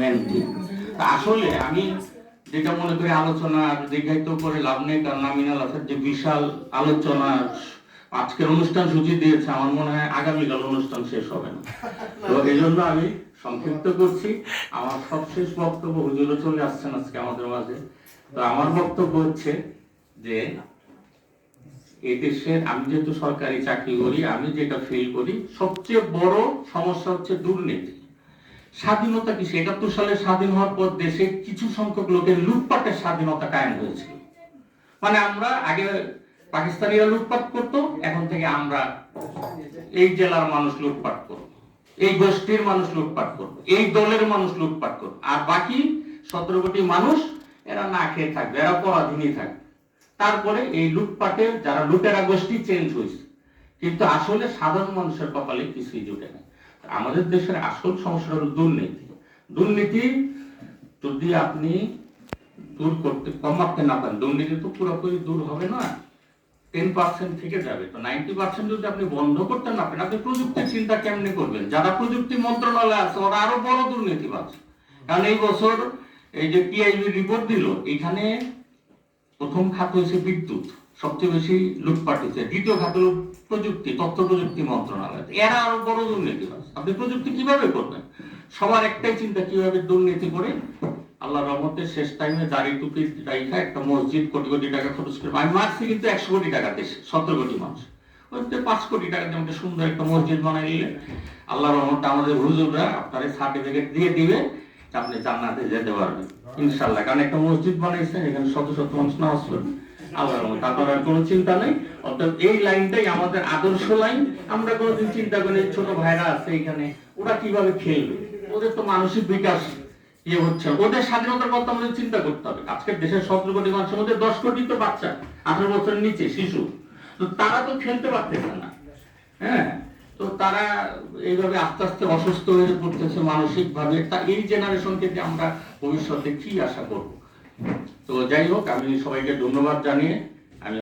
Main আসলে আমি যেটা মনে করি আলোচনা দীর্ঘায়িত করে লাভ নেই, কারণ আমিনাল আসাদ যে বিশাল আলোচনা আজকের অনুষ্ঠান সূচি দিয়েছে, আমার মনে হয় আগামীকাল অনুষ্ঠান শেষ হবে না। এই জন্য আমি সংক্ষিপ্ত করছি। আমার সবশেষ বক্তব্য হুজুরও চলে আসছেন আজকে আমাদের মাঝে। তো আমার বক্তব্য হচ্ছে যে, এই দেশের আমি যেহেতু সরকারি চাকরি করি, আমি যেটা ফিল করি, সবচেয়ে বড় সমস্যা হচ্ছে দুর্নীতি। স্বাধীনতা কি? একাত্তর সালে স্বাধীন হওয়ার পর দেশে কিছু সংখ্যক লোকের লুটপাটের স্বাধীনতা কায়েম হয়েছিল। মানে আমরা আগে পাকিস্তানিরা লুটপাট করতো, এখন থেকে আমরা এই জেলার মানুষ লুটপাট করব। এই গোষ্ঠীর মানুষ লুটপাট করব। এই দলের মানুষ লুটপাট করব। আর বাকি সতেরো কোটি মানুষ, এরা না খেয়ে থাকবে, এরা পরাধীনই থাকবে। তারপরে এই লুটপাটের যারা লুটেরা গোষ্ঠী চেঞ্জ হয়েছে। কিন্তু আসলে সাধারণ মানুষের কপালে কিছুই জুটে না। আমাদের দেশের আসল সমস্যা হলো দুর্নীতি। দুর্নীতি যদি আপনি দূর করতে কমাতে না পারেন, দুর্নীতি তো পুরোপুরি দূর হবে না। টেন পার্সেন্ট থেকে যাবে। তো নাইনটি পার্সেন্ট যদি আপনি বন্ধ করতে না পারেন, আপনি প্রযুক্তির চিন্তা কেমনে করবেন? যারা প্রযুক্তি মন্ত্রণালয়ে আছে, ওরা আরও বড় দুর্নীতিবাজ। কারণ এই বছর এই যে পিআইবি রিপোর্ট দিল, এখানে প্রথম খাত হয়েছে বিদ্যুৎ। সবচেয়ে বেশি লুটপাট হয়েছে দ্বিতীয় খাত হলো প্রযুক্তি, তথ্য প্রযুক্তি মন্ত্রণালয়। এরা আরও বড় দুর্নীতিবাজ আপনি প্রযুক্তি কীভাবে করবেন? সবার একটাই চিন্তা, কীভাবে দুর্নীতি করে? আল্লাহ রহমতের শেষ টাইমে দাড়ি টুপি রাইখা একটা মসজিদ কোটি কোটি টাকা খরচ করে। আমি মারছি কিন্তু একশো কোটি টাকা দেশে, সতেরো কোটি মানুষ। ওইতে পাঁচ কোটি টাকা দিয়ে আমাকে সুন্দর একটা মসজিদ বানাই নিলে আল্লাহ রহমতে আমাদের হুজুররা আপনার সার্টিফিকেট দিয়ে দিবে আপনি জান্নাতে যেতে পারবেন। ইনশাল্লাহ কারণ একটা মসজিদ বানাইছেন, এখানে শত শত মানুষ নামাজ পড়বে। ইয়ে দশ কোটি তো বাচ্চা, আঠারো বছরের নিচে শিশু। তো তারা তো খেলতে পারতেছে না। হ্যাঁ? তো তারা এইভাবে আস্তে আস্তে অসুস্থ হয়ে পড়তেছে মানসিক ভাবে তা এই জেনারেশনকে আমরা ভবিষ্যতে কি আশা করব? তো যাই হোক আমি সবাইকে ধন্যবাদ জানিয়ে